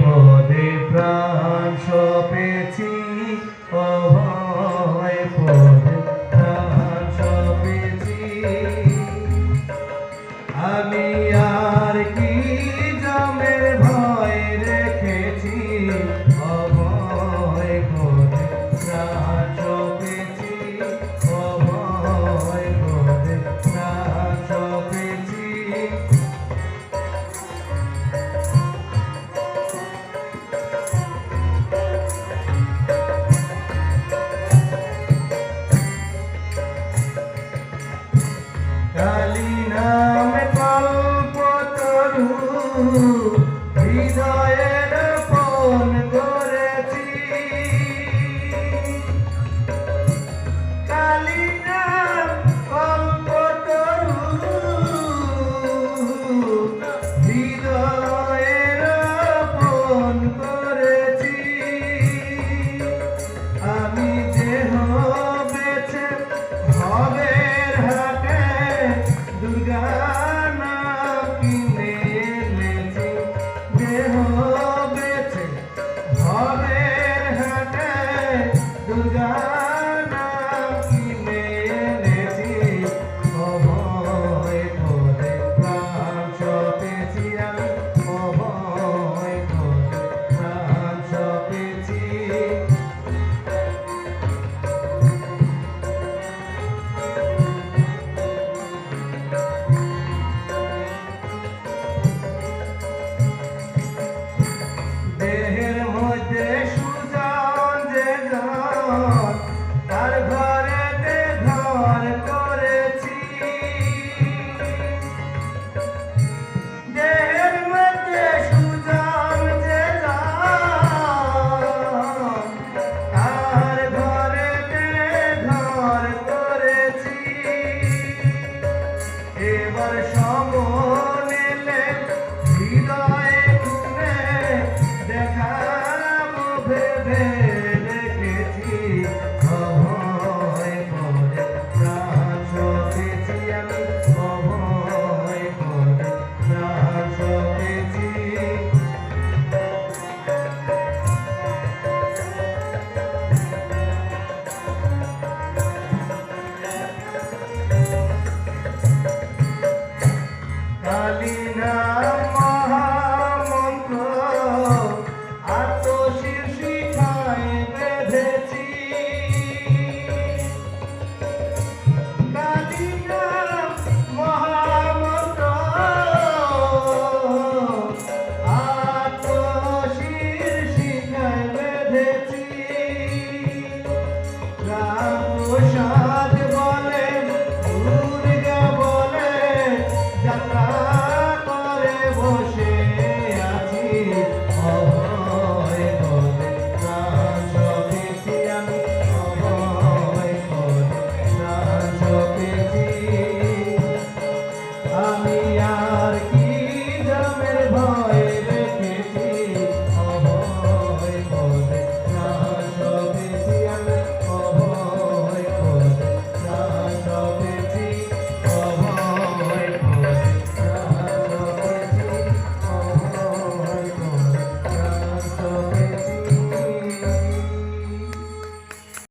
পদে প্রাণ সপেছি। হৃদয়ের ফোন করেছি। কালিনা অল্প হৃদয়ের ফোন করেছি। আমি যে হবেছে হাতে দুর্গা নাকি Good God. Yeah.